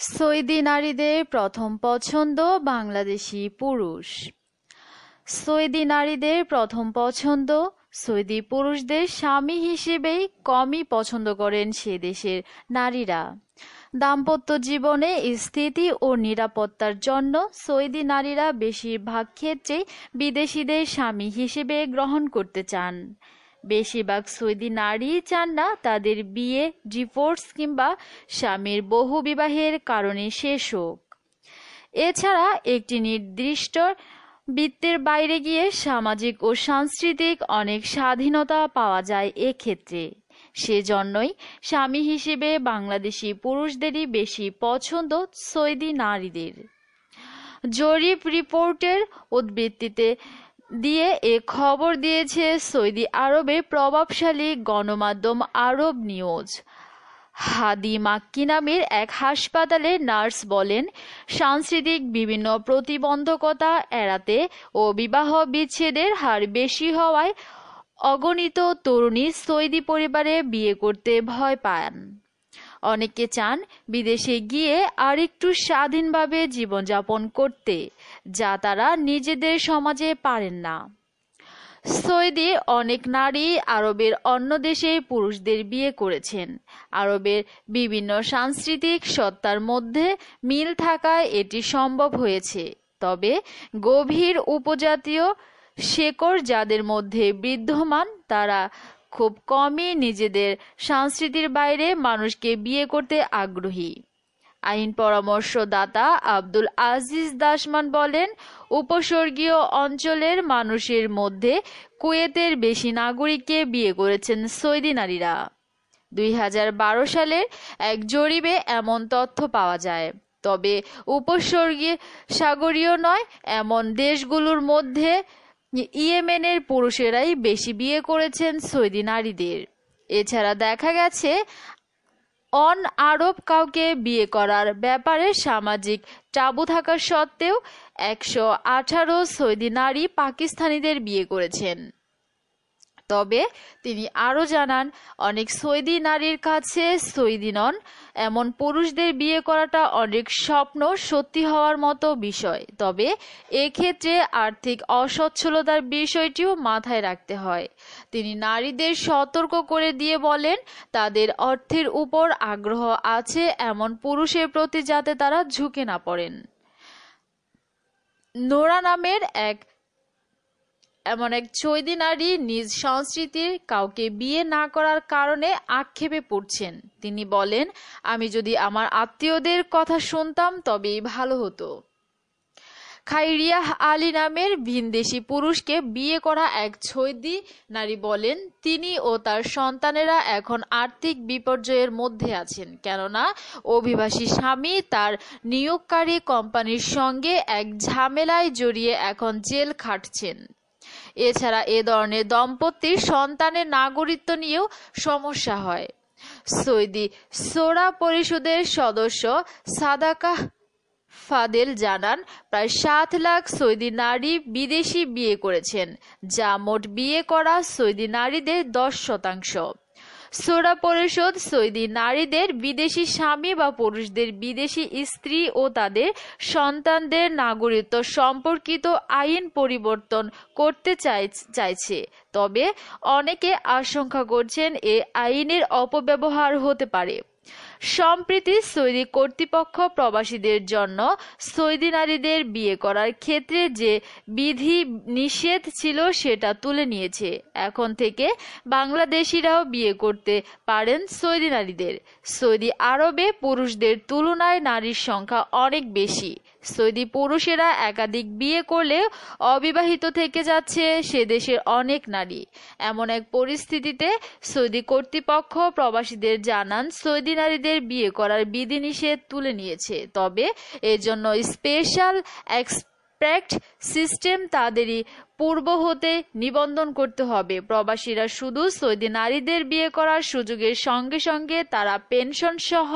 Saudi নারীদের প্রথম পছন্দ বাংলাদেশি পুরুষ। সৌদি নারীদের প্রথম পছন্দ সৌদি পুরুষদের স্বামী হিসেবেই কমই পছন্দ করেন সে দেশের নারীরা। দাম্পত্য জীবনে স্থিতি ও নিরাপত্তার জন্য সৌদি নারীরা বেশিরভাগ ক্ষেত্রেই বিদেশিদের স্বামী হিসেবে গ্রহণ করতে চান। বেশিরভাগ সৌদি নারী চান না তাদের বিয়ে, ডিভোর্স কিংবা স্বামীর বহু বিবাহের কারণে শেষ হোক। এছাড়া একটি নির্দিষ্ট বৃত্তের বাইরে গিয়ে সামাজিক ও সাংস্কৃতিক অনেক স্বাধীনতা পাওয়া যায় এক্ষেত্রে। সেজন্যই স্বামী হিসেবে বাংলাদেশি পুরুষদেরই বেশি পছন্দ সৌদি নারীদের। জরিপ রিপোর্টের উদ্ধৃতিতে দিয়ে এ খবর দিয়েছে সৌদি আরবের প্রভাবশালী গণমাধ্যম আরব নিউজ। হাদি মাক্কি নামের এক হাসপাতালে নার্স বলেন, সাংস্কৃতিক বিভিন্ন প্রতিবন্ধকতা এড়াতে ও বিবাহ বিচ্ছেদের হার বেশি হওয়ায় অগণিত তরুণী সৌদি পরিবারে বিয়ে করতে ভয় পান। অনেকে চান বিদেশে গিয়ে আরেকটু স্বাধীনভাবে জীবনযাপন করতে, যা তারা নিজেদের সমাজে পারেন না। সৌদি অনেক নারী আরবের অন্য দেশে পুরুষদের বিয়ে করেছেন। আরবের বিভিন্ন সাংস্কৃতিক সত্তার মধ্যে মিল থাকায় এটি সম্ভব হয়েছে। তবে গভীর উপজাতীয় শেকড় যাদের মধ্যে বিদ্যমান, তারা খুব কমই নিজেদের সংস্কৃতির বাইরে মানুষকে বিয়ে করতে আগ্রহী। আইন পরামর্শদাতা আব্দুল আজিজ দাসমান বলেন, উপস্বর্গীয় অঞ্চলের মানুষের মধ্যে কুয়েতের বেশি নাগরিককে বিয়ে করেছেন সৌদি নারীরা। দুই হাজার বারো সালের এক জরিপে এমন তথ্য পাওয়া যায়। তবে উপস্বর্গীয় সাগরীয় নয়, এমন দেশগুলোর মধ্যে ইয়েমেনের পুরুষেরাই বেশি বিয়ে করেছেন সৌদি নারীদের। এছাড়া দেখা গেছে, অন আরব কাউকে বিয়ে করার ব্যাপারে সামাজিক চাবু থাকা সত্ত্বেও একশো আঠারো সৌদি নারী পাকিস্তানিদের বিয়ে করেছেন। তবে তিনি আরও জানান, অনেক সৌদি নারীর কাছে সৌদি নন, এমন পুরুষদের বিয়ে করাটা অনেক স্বপ্ন সত্যি হওয়ার মতো বিষয়। তবে এক্ষেত্রে আর্থিক অসচ্ছলতার বিষয়টিও মাথায় রাখতে হয়। তিনি নারীদের সতর্ক করে দিয়ে বলেন, তাদের অর্থের উপর আগ্রহ আছে এমন পুরুষের প্রতি যাতে তারা ঝুঁকে না পড়েন। নোরা নামের এক এমন এক চৈদি নারী নিজ সংস্কৃতির কাউকে বিয়ে না করার কারণে আক্ষেপে পড়ছেন। তিনি বলেন, আমি যদি আমার আত্মীয়দের কথা শুনতাম, তবেই ভালো হতো। খাইরিয়াহ আলী নামের ভিনদেশি পুরুষকে বিয়ে করা এক ছৈদি নারী বলেন, তিনি ও তার সন্তানেরা এখন আর্থিক বিপর্যয়ের মধ্যে আছেন, কেননা অভিবাসী স্বামী তার নিয়োগকারী কোম্পানির সঙ্গে এক ঝামেলায় জড়িয়ে এখন জেল খাটছেন। এছাড়া এ ধরনের দম্পতির সন্তানের নাগরিকত্ব নিয়েও সমস্যা হয়। সৌদি সোরা পরিষদের সদস্য সাদাকা ফাদেল জানান, প্রায় সাত লাখ সৌদি নারী বিদেশি বিয়ে করেছেন, যা মোট বিয়ে করা সৌদি নারীদের দশ শতাংশ। সোরা পরিষদ সৌদি নারীদের বিদেশি স্বামী বা পুরুষদের বিদেশি স্ত্রী ও তাদের সন্তানদের নাগরিকত্ব সম্পর্কিত আইন পরিবর্তন করতে চাইছে। তবে অনেকে আশঙ্কা করছেন এ আইনের অপব্যবহার হতে পারে। সম্প্রতি সৌদি কর্তৃপক্ষ প্রবাসীদের জন্য সৌদি নারীদের বিয়ে করার ক্ষেত্রে যে বিধি নিষেধ ছিল সেটা তুলে নিয়েছে। এখন থেকে বাংলাদেশিরাও বিয়ে করতে পারেন সৌদি নারীদের। সৌদি আরবে পুরুষদের তুলনায় নারীর সংখ্যা অনেক বেশি। সৌদি পুরুষেরা একাধিক বিয়ে করলে অবিবাহিত থেকে যাচ্ছে সে দেশের অনেক নারী। এমন এক পরিস্থিতিতে সৌদি কর্তৃপক্ষ প্রবাসীদের জানান, সৌদি নারীদের বিয়ে করার বিধিনিষেধ তুলে নিয়েছে। তবে এর এজন্য স্পেশাল এক্সপ্রেক্ট সিস্টেম তাদেরই পূর্ব হতে নিবন্ধন করতে হবে। প্রবাসীরা শুধু সৌদি নারীদের বিয়ে করার সুযোগের সঙ্গে সঙ্গে তারা পেনশন সহ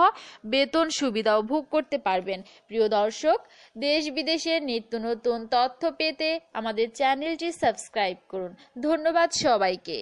বেতন সুবিধাও ভোগ করতে পারবেন। প্রিয় দর্শক, দেশ বিদেশের নিত্য নতুন তথ্য পেতে আমাদের চ্যানেলটি সাবস্ক্রাইব করুন। ধন্যবাদ সবাইকে।